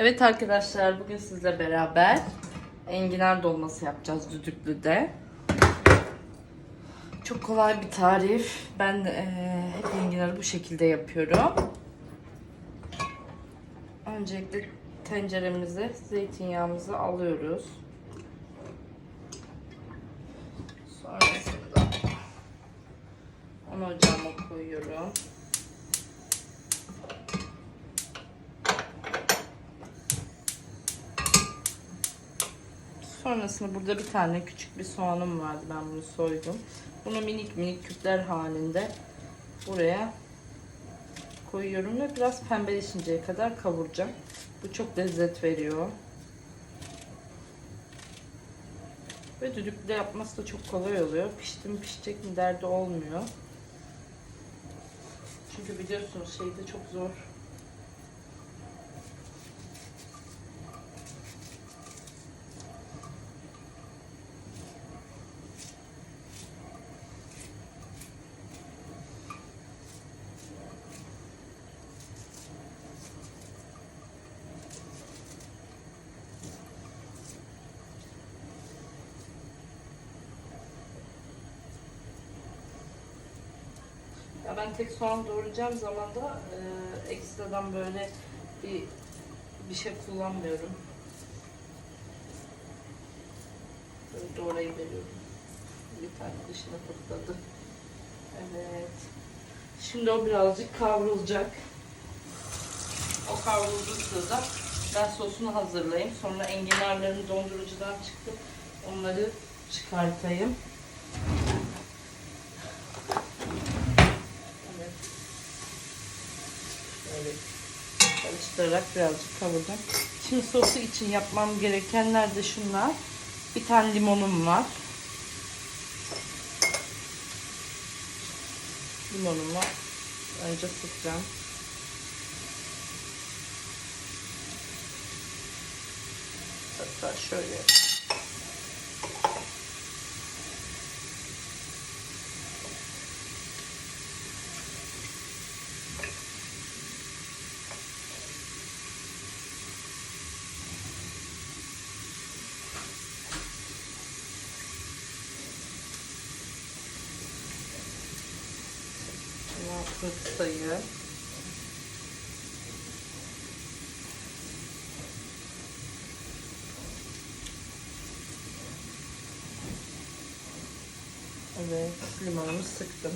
Evet arkadaşlar bugün sizle beraber enginar dolması yapacağız düdüklüde. Çok kolay bir tarif. Ben eee, hep enginarı bu şekilde yapıyorum. Öncelikle tenceremize zeytinyağımızı alıyoruz. Sonrasında onu ocağıma koyuyorum. Sonrasında burada bir tane küçük bir soğanım vardı. Ben bunu soydum. Bunu minik minik küpler halinde buraya koyuyorum ve biraz pembeleşinceye kadar kavuracağım. Bu çok lezzet veriyor. Ve düdüklüde yapması da çok kolay oluyor. Pişti mi pişecek mi derdi olmuyor. Çünkü biliyorsunuz şeyde çok zor. Ya ben tek soğan doğrayacağım zaman da e, ekstradan böyle bir bir şey kullanmıyorum. Böyle doğrayıp veriyorum. Bir tane dışına fırladı. Evet. Şimdi o birazcık kavrulacak. O kavrulduğu sırada ben sosunu hazırlayayım. Sonra enginarlarını dondurucudan çıkıp onları çıkartayım. Evet. Böyle karıştırarak birazcık kavurdum. Şimdi sosu için yapmam gerekenler de şunlar. Bir tane limonum var. Limonumu önce sıkacağım. Hatta şöyle altını kısayım. Evet, limonumu sıktım.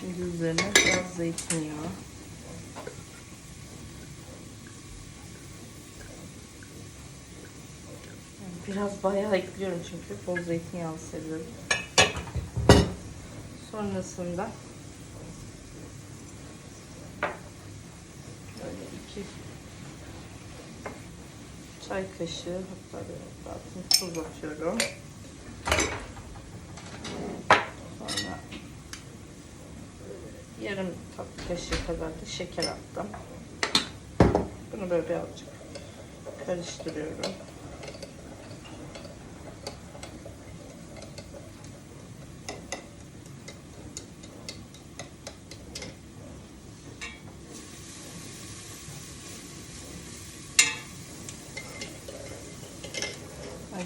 Şimdi üzerine biraz zeytinyağı. Biraz bayağı ekliyorum çünkü bol zeytinyağlı seviyorum. Sonrasında böyle iki çay kaşığı hatta böyle altını tuz atıyorum. Sonra yarım tatlı kaşığı kadar da şeker attım. Bunu böyle birazcık karıştırıyorum.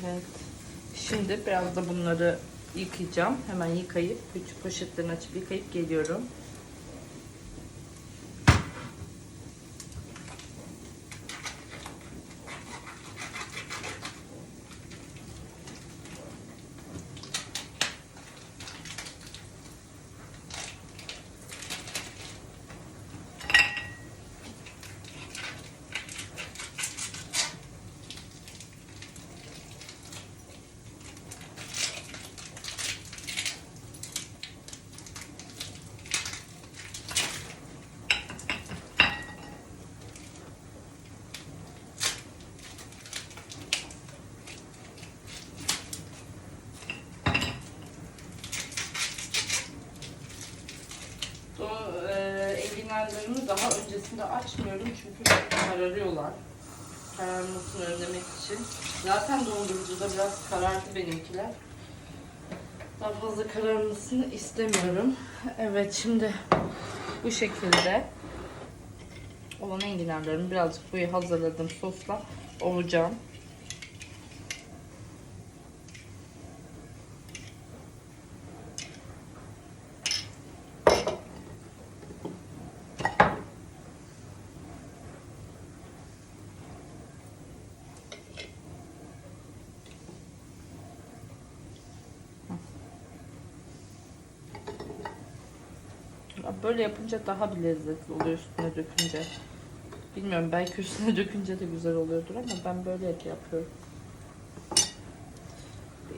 Evet. Şimdi biraz da bunları yıkayacağım. Hemen yıkayıp küçük poşetlerini açıp yıkayıp geliyorum. O e, enginarlarımı öncesinde açmıyorum çünkü kararıyorlar. Kararmasını önlemek için. Zaten dondurucuda biraz karardı benimkiler. Daha fazla kararmasını istemiyorum. Evet şimdi bu şekilde olan enginarlarımı birazcık bu hazırladığım sosla ovacağım. Böyle yapınca daha bir lezzetli oluyor üstüne dökünce. Bilmiyorum belki üstüne dökünce de güzel oluyordur ama ben böyle hep yapıyorum.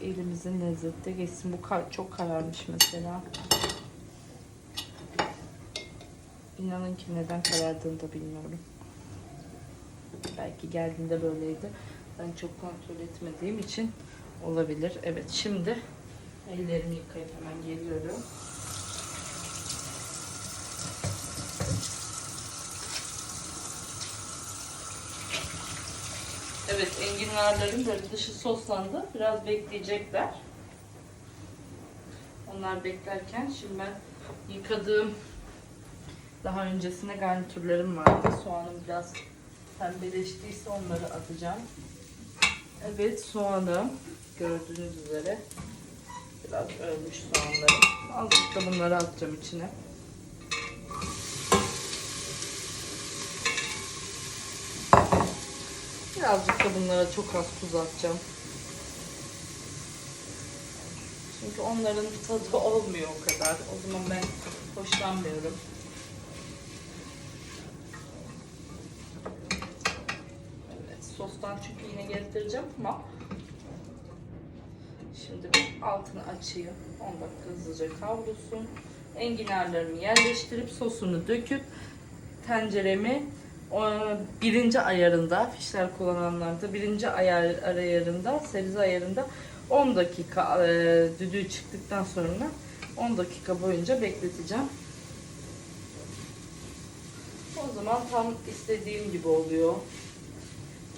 Elimizin lezzeti de geçsin. Bu kar- çok kararmış mesela. İnanın ki neden karardığını da bilmiyorum. Belki geldiğinde böyleydi. Ben çok kontrol etmediğim için olabilir. Evet şimdi ellerimi yıkayıp hemen geliyorum. Evet enginarların böyle dışı soslandı. Biraz bekleyecekler. Onlar beklerken şimdi ben yıkadığım daha öncesinde garnitürlerim vardı. Soğanım biraz pembeleştiyse onları atacağım. Evet soğanım gördüğünüz üzere biraz ölmüş soğanlarım. Azıcık da bunları atacağım içine. Birazcık da bunlara çok az tuz atacağım. Çünkü onların tadı olmuyor o kadar. O zaman ben hoşlanmıyorum. Evet, sostan çünkü yine gezdireceğim ama şimdi altını açayım. 10 dakika hızlıca kavrulsun. Enginarlarımı yerleştirip sosunu döküp tenceremi birinci ayarında fişler kullananlarda birinci ayar ayarında sebze ayarında 10 dakika e, düdüğü çıktıktan sonra 10 dakika boyunca bekleteceğim. O zaman tam istediğim gibi oluyor.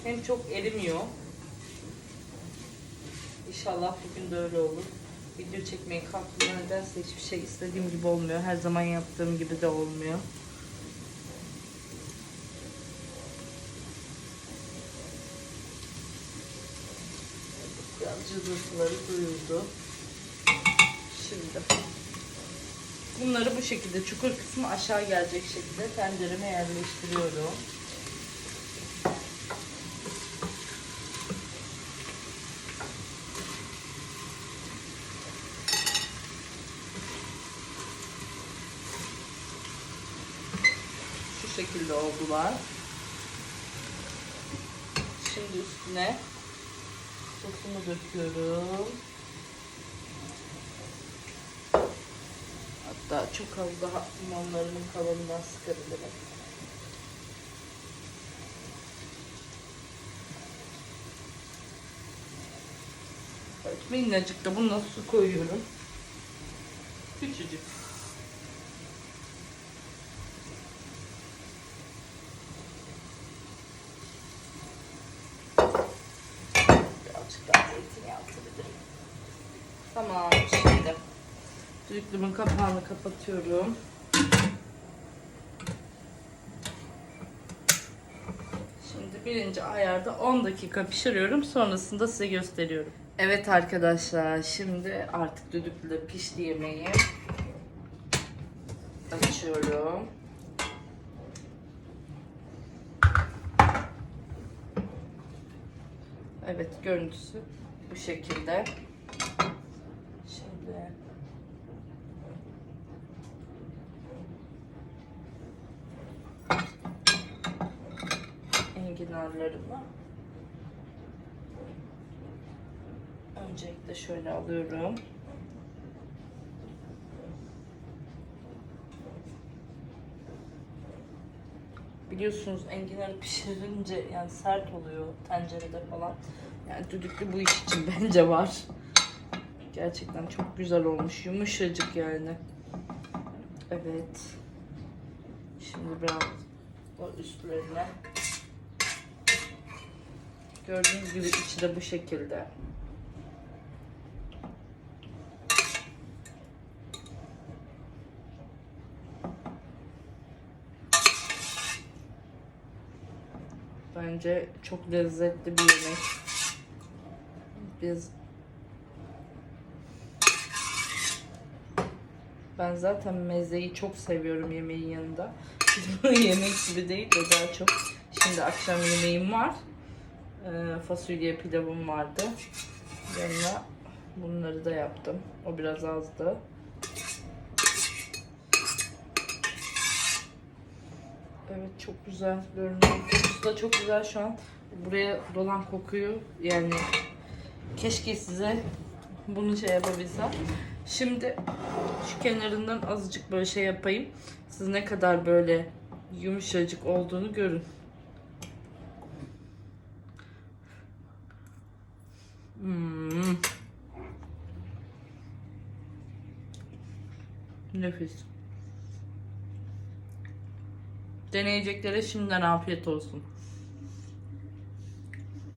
Hem çok erimiyor. İnşallah bugün de öyle olur. Video çekmeyi kalktığımda nedense hiçbir şey istediğim gibi olmuyor. Her zaman yaptığım gibi de olmuyor. Biraz cızırtıları duyuldu. Şimdi bunları bu şekilde çukur kısmı aşağı gelecek şekilde tencereme yerleştiriyorum. Şu şekilde oldular. Şimdi üstüne sosumu döküyorum. Hatta çok az daha limonlarımın kalanından sıkabilirim. Evet, minnacık da buna su koyuyorum. Küçücük. Birazcık daha zeytinyağı atabilirim. Tamam şimdi düdüklümün kapağını kapatıyorum. Şimdi birinci ayarda 10 dakika pişiriyorum. Sonrasında size gösteriyorum. Evet arkadaşlar şimdi artık düdüklüde pişti yemeği. Açıyorum. Evet görüntüsü bu şekilde. Şimdi enginarlarımı öncelikle şöyle alıyorum. Biliyorsunuz enginarı pişirince yani sert oluyor tencerede falan. Yani düdüklü bu iş için bence var. Gerçekten çok güzel olmuş. Yumuşacık yani. Evet. Şimdi biraz o üstlerine Gördüğünüz gibi içi de bu şekilde. Bence çok lezzetli bir yemek. Biz Ben zaten mezeyi çok seviyorum yemeğin yanında. Bu yemek gibi değil de daha çok. Şimdi akşam yemeğim var. Ee, fasulye pilavım vardı. Yanına bunları da yaptım. O biraz azdı. Evet çok güzel görünüyor. Kokusu da çok güzel şu an. Buraya dolan kokuyu yani keşke size bunu şey yapabilsem. Şimdi şu kenarından azıcık böyle şey yapayım. Siz ne kadar böyle yumuşacık olduğunu görün. Nefis. Deneyeceklere şimdiden afiyet olsun.